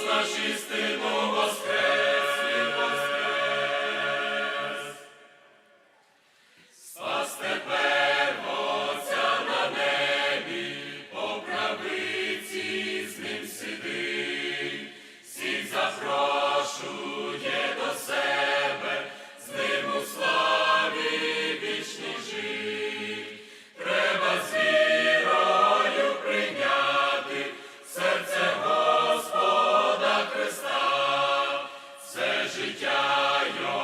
Спас наші. Життя йому